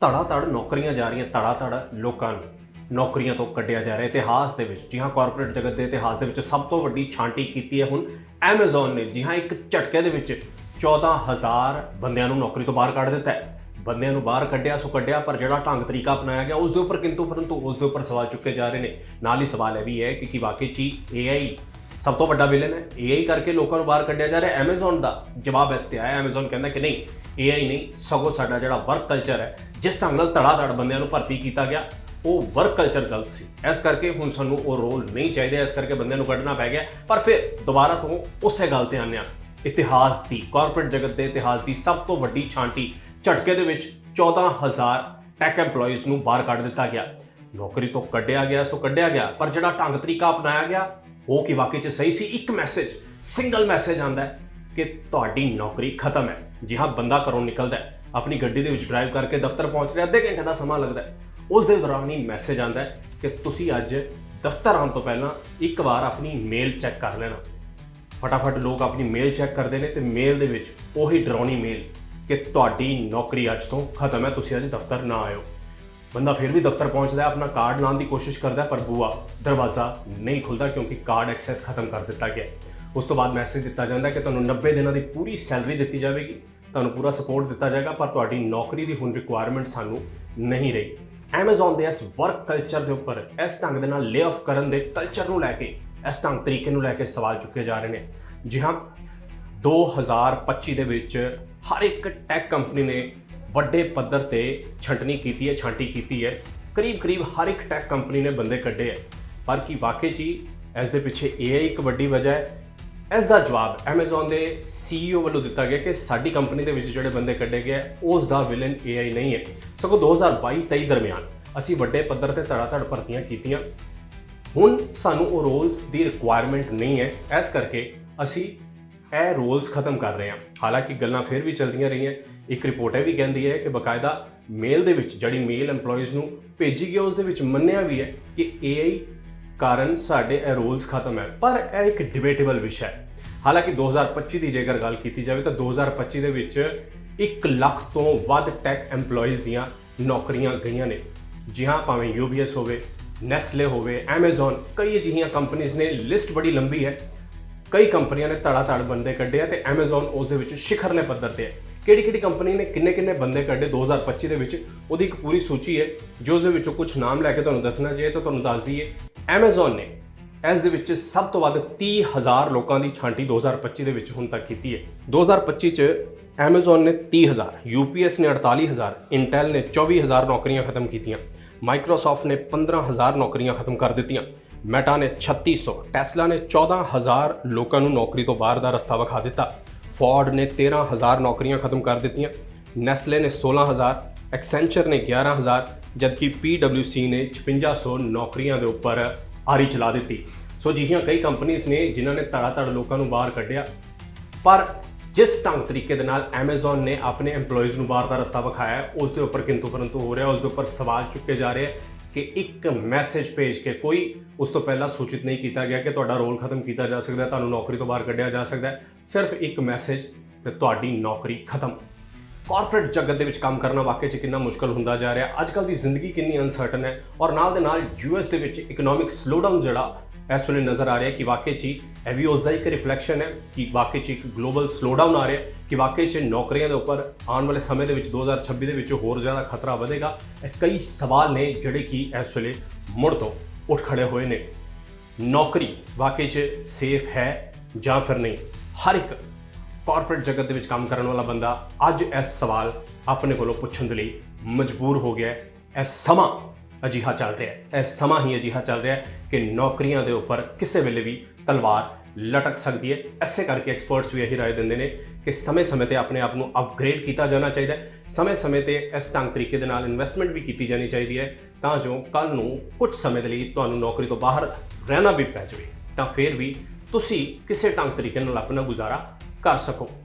ਧੜਾ ਧੜ ਨੌਕਰੀਆਂ ਜਾ ਰਹੀਆਂ ਧੜਾ ਧੜ ਲੋਕਾਂ ਨੂੰ ਨੌਕਰੀਆਂ ਤੋਂ ਕੱਢਿਆ ਜਾ ਰਿਹਾ। ਇਤਿਹਾਸ ਦੇ ਵਿੱਚ, ਜੀ ਹਾਂ ਕਾਰਪੋਰੇਟ ਜਗਤ ਦੇ ਇਤਿਹਾਸ ਦੇ ਵਿੱਚ ਸਭ ਤੋਂ ਵੱਡੀ ਛਾਂਟੀ ਕੀਤੀ ਹੈ ਹੁਣ Amazon ਨੇ। ਜੀ ਹਾਂ, ਇੱਕ ਝਟਕੇ ਦੇ ਵਿੱਚ 14000 ਬੰਦਿਆਂ ਨੂੰ ਨੌਕਰੀ ਤੋਂ ਬਾਹਰ ਕੱਢ ਦਿੱਤਾ ਹੈ। ਬੰਦਿਆਂ ਨੂੰ ਬਾਹਰ ਕੱਢਿਆ, ਸੋ ਕੱਢਿਆ, ਪਰ ਜਿਹੜਾ ਢੰਗ ਤਰੀਕਾ ਅਪਣਾਇਆ ਗਿਆ, ਉਸ ਦੇ ਉੱਪਰ ਕਿੰਤੂ ਪਰੰਤੂ ਉਸ ਦੇ ਉੱਪਰ ਸਵਾਲ ਚੁੱਕੇ ਜਾ ਰਹੇ ਨੇ। ਨਾਲ ਹੀ ਸਵਾਲ ਇਹ ਵੀ ਹੈ ਕਿ ਕੀ ਵਾਕਈ ਚ AI ਸਭ ਤੋਂ ਵੱਡਾ ਵਿਲਨ ਹੈ। AI ਕਰਕੇ ਲੋਕਾਂ ਨੂੰ ਬਾਹਰ ਕੱਢਿਆ ਜਾ ਰਿਹਾ Amazon ਦਾ ਜਵਾਬ ਇਸ ਤੇ ਆਇਆ Amazon ਕਹਿੰਦਾ ਕਿ ਨਹੀਂ AI ਨਹੀਂ, ਸਗੋਂ ਸਾਡਾ ਜਿਹੜਾ ਵਰਕ ਕਲਚਰ ਹੈ, ਜਿਸ ਢੰਗ ਨਾਲ ਧੜਾ ਧੜ ਬੰਦਿਆਂ ਨੂੰ ਭਰਤੀ ਕੀਤਾ ਗਿਆ, ਉਹ ਵਰਕ ਕਲਚਰ ਗਲਤ ਸੀ। ਇਸ ਕਰਕੇ ਹੁਣ ਸਾਨੂੰ ਉਹ ਰੋਲ ਨਹੀਂ ਚਾਹੀਦਾ। ਇਸ ਕਰਕੇ ਬੰਦਿਆਂ ਨੂੰ ਕੱਢਣਾ ਪੈ ਗਿਆ। ਪਰ ਫਿਰ ਦੁਬਾਰਾ ਤੋਂ ਉਸੇ ਗੱਲ ਤੇ ਆਉਂਦੇ ਹਾਂ। ਇਤਿਹਾਸ ਦੀ ਕਾਰਪੋਰੇਟ ਜਗਤ ਦੇ ਇਤਿਹਾਸ ਦੀ ਸਭ ਤੋਂ ਵੱਡੀ ਛਾਂਟੀ ਝਟਕੇ ਦੇ ਵਿੱਚ 14000 ਟੈਕ EMPLOYEES ਨੂੰ ਬਾਹਰ ਕੱਢ ਦਿੱਤਾ ਗਿਆ। ਨੌਕਰੀ ਤੋਂ ਕੱਢਿਆ ਗਿਆ, ਸੋ ਕੱਢਿਆ ਗਿਆ। ਪਰ ਜਿਹੜਾ ਢੰਗ ਤਰੀਕਾ ਅਪਣਾਇਆ ਗਿਆ ਉਹ ਕਿ ਵਾਕਈ ਚ ਸਹੀ ਸੀ? ਇੱਕ ਮੈਸੇਜ ਸਿੰਗਲ ਮੈਸੇਜ ਆਂਦਾ ਹੈ ਕਿ ਤੁਹਾਡੀ ਨੌਕਰੀ ਖਤਮ ਹੈ। ਜੀ ਹਾਂ, ਬੰਦਾ ਘਰੋਂ ਨਿਕਲਦਾ ਹੈ, ਆਪਣੀ ਗੱਡੀ ਦੇ ਵਿੱਚ ਡਰਾਈਵ ਕਰਕੇ ਦਫ਼ਤਰ ਪਹੁੰਚ ਰਿਹਾ, ਅੱਧੇ ਘੰਟੇ ਦਾ ਸਮਾਂ ਲੱਗਦਾ ਹੈ। ਉਸ ਦੇ ਦੌਰਾਨ ਹੀ ਮੈਸੇਜ ਆਂਦਾ ਹੈ ਕਿ ਤੁਸੀਂ ਅੱਜ ਦਫ਼ਤਰ ਆਉਣ ਤੋਂ ਪਹਿਲਾਂ ਇੱਕ ਵਾਰ ਆਪਣੀ ਮੇਲ ਚੈੱਕ ਕਰ ਲੈਣਾ। ਫਟਾਫਟ ਲੋਕ ਆਪਣੀ ਮੇਲ ਚੈੱਕ ਕਰਦੇ ਨੇ ਤੇ ਮੇਲ ਦੇ ਵਿੱਚ ਉਹੀ ਡਰਾਉਣੀ ਮੇਲ ਕਿ ਤੁਹਾਡੀ ਨੌਕਰੀ ਅੱਜ ਤੋਂ ਖਤਮ ਹੈ, ਤੁਸੀਂ ਅੱਜ ਦਫ਼ਤਰ ਨਾ ਆਇਓ। ਬੰਦਾ ਫਿਰ ਵੀ ਦਫ਼ਤਰ ਪਹੁੰਚਦਾ ਹੈ, ਆਪਣਾ ਕਾਰਡ ਲਾਉਣ ਦੀ ਕੋਸ਼ਿਸ਼ ਕਰਦਾ ਪਰ ਬੂਆ ਦਰਵਾਜ਼ਾ ਨਹੀਂ ਖੁੱਲਦਾ ਕਿਉਂਕਿ ਕਾਰਡ ਐਕਸੈਸ ਖਤਮ ਕਰ ਦਿੱਤਾ ਗਿਆ ਉਸ ਤੋਂ ਬਾਅਦ ਮੈਸੇਜ ਦਿੱਤਾ ਜਾਂਦਾ ਕਿ ਤੁਹਾਨੂੰ 90 ਦਿਨਾਂ ਦੀ ਪੂਰੀ ਸੈਲਰੀ ਦਿੱਤੀ ਜਾਵੇਗੀ, ਤੁਹਾਨੂੰ ਪੂਰਾ ਸਪੋਰਟ ਦਿੱਤਾ ਜਾਏਗਾ, ਪਰ ਤੁਹਾਡੀ ਨੌਕਰੀ ਦੀ ਹੁਣ ਰਿਕੁਆਇਰਮੈਂਟ ਸਾਨੂੰ ਨਹੀਂ ਰਹੀ। Amazon ਦੇ ਇਸ ਵਰਕ ਕਲਚਰ ਦੇ ਉੱਪਰ, ਇਸ ਢੰਗ ਦੇ ਨਾਲ ਲੇ ਆਫ ਕਰਨ ਦੇ ਕਲਚਰ ਨੂੰ ਲੈ ਕੇ, ਇਸ ਢੰਗ ਤਰੀਕੇ ਨੂੰ ਲੈ ਕੇ ਸਵਾਲ ਚੁੱਕੇ ਜਾ ਰਹੇ ਨੇ। ਜੀ ਹਾਂ 2025 ਦੇ ਵਿੱਚ ਹਰ ਇੱਕ ਟੈਕ ਕੰਪਨੀ ਨੇ ਵੱਡੇ ਪੱਧਰ ਤੇ ਛੰਟਣੀ ਕੀਤੀ ਹੈ ਛਾਂਟੀ ਕੀਤੀ ਹੈ। ਕਰੀਬ ਕਰੀਬ ਹਰ ਇੱਕ ਟੈਕ ਕੰਪਨੀ ਨੇ ਬੰਦੇ ਕੱਢੇ ਹੈ। ਪਰ ਕੀ ਵਾਕਈ ਜੀ ਇਸ ਦੇ ਪਿੱਛੇ AI ਇੱਕ ਵੱਡੀ ਵਜ੍ਹਾ ਹੈ। ਇਸ ਦਾ ਜਵਾਬ Amazon ਦੇ CEO ਵੱਲੋਂ ਦਿੱਤਾ ਗਿਆ ਕਿ ਸਾਡੀ ਕੰਪਨੀ ਦੇ ਵਿੱਚ ਜਿਹੜੇ ਬੰਦੇ ਕੱਢੇ ਗਏ ਹੈ, ਉਸ ਦਾ ਵਿਲਨ AI ਨਹੀਂ ਹੈ। ਸਗੋਂ 2022-23 ਦਰਮਿਆਨ ਅਸੀਂ ਵੱਡੇ ਪੱਧਰ ਤੇ ਧੜਾ-ਧੜ ਭਰਤੀਆਂ ਕੀਤੀਆਂ। ਹੁਣ ਸਾਨੂੰ ਉਹ ਰੋਲਸ ਦੀ ਰਿਕੁਆਇਰਮੈਂਟ ਨਹੀਂ ਹੈ। ਇਸ ਕਰਕੇ ਅਸੀਂ ਇਹ ਰੋਲਸ ਖਤਮ ਕਰ ਰਹੇ ਹਾਂ। ਹਾਲਾਂਕਿ ਗੱਲਾਂ ਫਿਰ ਵੀ ਚੱਲਦੀਆਂ ਰਹੀਆਂ। ਇੱਕ ਰਿਪੋਰਟ ਇਹ ਵੀ ਕਹਿੰਦੀ ਹੈ ਕਿ ਬਕਾਇਦਾ ਮੇਲ ਦੇ ਵਿੱਚ, ਜਿਹੜੀ ਮੇਲ EMPLOYEES ਨੂੰ ਭੇਜੀ ਗਈ ਉਸ ਦੇ ਵਿੱਚ ਮੰਨਿਆ ਵੀ ਹੈ ਕਿ AI ਕਾਰਨ ਸਾਡੇ ਇਹ ਰੋਲਸ ਖਤਮ ਹੈ। ਪਰ ਇਹ ਇੱਕ ਡਿਬੇਟੇਬਲ ਵਿਸ਼ਾ ਹੈ। ਹਾਲਾਂਕਿ 2025 ਦੀ ਜੇਕਰ ਗੱਲ ਕੀਤੀ ਜਾਵੇ ਤਾਂ 2025 ਦੇ ਵਿੱਚ 1 ਲੱਖ ਤੋਂ ਵੱਧ ਟੈਕ EMPLOYEES ਦੀਆਂ ਨੌਕਰੀਆਂ ਗਈਆਂ ਨੇ। ਜੀ ਹਾਂ, ਭਾਵੇਂ UBS ਹੋਵੇ ਨੈਸਲੇ ਹੋਵੇ, Amazon, ਕਈ ਅਜਿਹੀਆਂ ਕੰਪਨੀਆਂ ਨੇ ਲਿਸਟ ਬੜੀ ਲੰਬੀ ਹੈ। ਕਈ ਕੰਪਨੀਆਂ ਨੇ ਧੜਾ ਧੜ ਬੰਦੇ ਕੱਢੇ ਆ ਤੇ Amazon ਉਸ ਦੇ ਵਿੱਚ ਸ਼ਿਖਰਲੇ ਪੱਧਰ ਤੇ ਹੈ ਕਿਹੜੀ ਕਿਹੜੀ ਕੰਪਨੀ ਨੇ, ਕਿੰਨੇ ਕਿੰਨੇ ਬੰਦੇ ਕੱਢੇ 2025 ਦੇ ਵਿੱਚ? ਉਹਦੀ ਇੱਕ ਪੂਰੀ ਸੂਚੀ ਹੈ, ਜੋ ਉਸ ਦੇ ਵਿੱਚੋਂ ਕੁਝ ਨਾਮ ਲੈ ਕੇ ਤੁਹਾਨੂੰ ਦੱਸਣਾ ਚਾਹੀਏ ਤਾਂ ਤੁਹਾਨੂੰ ਦੱਸ ਦਈਏ, Amazon ਨੇ ਇਸ ਦੇ ਵਿੱਚ ਸਭ ਤੋਂ ਵੱਧ 30000 ਲੋਕਾਂ ਦੀ ਛਾਂਟੀ 2025 ਦੇ ਵਿੱਚ ਹੁਣ ਤੱਕ ਕੀਤੀ ਹੈ। 2025 ਚ Amazon ਨੇ 30000 UPS ਨੇ 48000 Intel ਨੇ 24000 ਨੌਕਰੀਆਂ ਖਤਮ ਕੀਤੀਆਂ। Microsoft ਨੇ 15000 ਨੌਕਰੀਆਂ ਖਤਮ ਕਰ ਦਿੱਤੀਆਂ। ਮੈਟਾ ਨੇ 3600 ਟੈਸਲਾ ਨੇ 14000 ਲੋਕਾਂ ਨੂੰ ਨੌਕਰੀ ਤੋਂ ਬਾਹਰ ਦਾ ਰਸਤਾ ਵਿਖਾ ਦਿੱਤਾ। ਫੋਰਡ ਨੇ 13000 ਨੌਕਰੀਆਂ ਖਤਮ ਕਰ ਦਿੱਤੀਆਂ। ਨੈਸਲੇ ਨੇ 16000 ਐਕਸੈਂਚਰ ਨੇ 11000 ਜਦਕਿ PwC ਨੇ 5600 ਨੌਕਰੀਆਂ ਦੇ ਉੱਪਰ ਆਰੀ ਚਲਾ ਦਿੱਤੀ। ਸੋ ਜਿਹੀਆਂ ਕਈ ਕੰਪਨੀਆਂ ਨੇ ਜਿਨ੍ਹਾਂ ਨੇ ਧੜਾ ਧੜ ਲੋਕਾਂ ਨੂੰ ਬਾਹਰ ਕੱਢਿਆ। ਪਰ ਜਿਸ ਢੰਗ ਤਰੀਕੇ ਦੇ ਨਾਲ Amazon ਨੇ ਆਪਣੇ EMPLOYEES ਨੂੰ ਬਾਹਰ ਦਾ ਰਸਤਾ ਵਿਖਾਇਆ, ਉਸ ਦੇ ਉੱਪਰ ਕਿੰਤੂ ਪਰੰਤੂ ਹੋ ਰਿਹਾ, ਉਸ ਦੇ ਉੱਪਰ ਸਵਾਲ ਚੁੱਕੇ ਜਾ ਰਹੇ ਕਿ ਇੱਕ ਮੈਸੇਜ ਭੇਜ ਕੇ ਕੋਈ ਉਸ ਤੋਂ ਪਹਿਲਾਂ ਸੂਚਿਤ ਨਹੀਂ ਕੀਤਾ ਗਿਆ ਕਿ ਤੁਹਾਡਾ ਰੋਲ ਖਤਮ ਕੀਤਾ ਜਾ ਸਕਦਾ ਹੈ ਤੁਹਾਨੂੰ ਨੌਕਰੀ ਤੋਂ ਬਾਹਰ ਕੱਢਿਆ ਜਾ ਸਕਦਾ ਹੈ। ਸਿਰਫ ਇੱਕ ਮੈਸੇਜ ਕਿ ਤੁਹਾਡੀ ਨੌਕਰੀ ਖਤਮ। ਕਾਰਪੋਰੇਟ ਜਗਤ ਦੇ ਵਿੱਚ ਕੰਮ ਕਰਨਾ ਵਾਕਈ 'ਚ ਕਿੰਨਾ ਮੁਸ਼ਕਲ ਹੁੰਦਾ ਜਾ ਰਿਹਾ। ਅੱਜ ਕੱਲ ਦੀ ਜ਼ਿੰਦਗੀ ਕਿੰਨੀ ਅਨਸਰਟਨ ਹੈ ਔਰ ਨਾਲ ਦੇ ਨਾਲ ਯੂਐਸ ਦੇ ਵਿੱਚ ਇਕਨੋਮਿਕ ਸਲੋਡਾਊਨ ਜਿਹੜਾ ਇਸ ਵੇਲੇ ਨਜ਼ਰ ਆ ਰਿਹਾ ਕਿ ਵਾਕਈ 'ਚ ਹੀ ਇਹ ਵੀ ਉਸ ਦਾ ਇੱਕ ਰਿਫਲੈਕਸ਼ਨ ਹੈ ਕਿ ਵਾਕਈ 'ਚ ਇੱਕ ਗਲੋਬਲ ਸਲੋਡਾਊਨ ਆ ਰਿਹਾ ਕਿ ਵਾਕਈ 'ਚ ਨੌਕਰੀਆਂ ਦੇ ਉੱਪਰ ਆਉਣ ਵਾਲੇ ਸਮੇਂ ਦੇ ਵਿੱਚ 2026 ਦੇ ਵਿੱਚ ਹੋਰ ਜ਼ਿਆਦਾ ਖਤਰਾ ਵਧੇਗਾ। ਇਹ ਕਈ ਸਵਾਲ ਨੇ ਜਿਹੜੇ ਕਿ ਇਸ ਵੇਲੇ ਮੁੜ ਤੋਂ ਉੱਠ ਖੜੇ ਹੋਏ ਨੇ। ਨੌਕਰੀ ਵਾਕਈ 'ਚ ਸੇਫ ਹੈ ਜਾਂ ਫਿਰ ਨਹੀਂ? ਹਰ ਇੱਕ ਕਾਰਪੋਰੇਟ ਜਗਤ ਦੇ ਵਿੱਚ ਕੰਮ ਕਰਨ ਵਾਲਾ ਬੰਦਾ ਅੱਜ ਇਸ ਸਵਾਲ ਆਪਣੇ ਕੋਲੋਂ ਪੁੱਛਣ ਦੇ ਲਈ ਮਜਬੂਰ ਹੋ ਗਿਆ ਹੈ। ਇਹ ਸਮਾਂ ਅਜਿਹਾ ਚੱਲ ਰਿਹਾ ਹੈ ਇਹ ਸਮਾਂ ਹੀ ਅਜਿਹਾ ਚੱਲ ਰਿਹਾ ਹੈ ਕਿ ਨੌਕਰੀਆਂ ਦੇ ਉੱਪਰ ਕਿਸੇ ਵੇਲੇ ਵੀ ਤਲਵਾਰ ਲਟਕ ਸਕਦੀ ਹੈ। ਐਸੇ ਕਰਕੇ ਐਕਸਪਰਟਸ ਵੀ ਇਹੀ ਰਾਏ ਦਿੰਦੇ ਨੇ ਕਿ ਸਮੇਂ-ਸਮੇਂ ਤੇ ਆਪਣੇ ਆਪ ਨੂੰ ਅਪਗ੍ਰੇਡ ਕੀਤਾ ਜਾਣਾ ਚਾਹੀਦਾ ਹੈ। ਸਮੇਂ-ਸਮੇਂ ਤੇ ਇਸ ਢੰਗ ਤਰੀਕੇ ਦੇ ਨਾਲ ਇਨਵੈਸਟਮੈਂਟ ਵੀ ਕੀਤੀ ਜਾਣੀ ਚਾਹੀਦੀ ਹੈ ਤਾਂ ਜੋ ਕੱਲ ਨੂੰ ਕੁਝ ਸਮੇਂ ਦੇ ਲਈ ਤੁਹਾਨੂੰ ਨੌਕਰੀ ਤੋਂ ਬਾਹਰ ਰਹਿਣਾ ਵੀ ਪੈ ਜਾਵੇ। ਤਾਂ ਫਿਰ ਵੀ ਤੁਸੀਂ ਕਿਸੇ ਢੰਗ ਤਰੀਕੇ ਨਾਲ ਆਪਣਾ ਗੁਜ਼ਾਰਾ ਕਰ ਸਕੋ।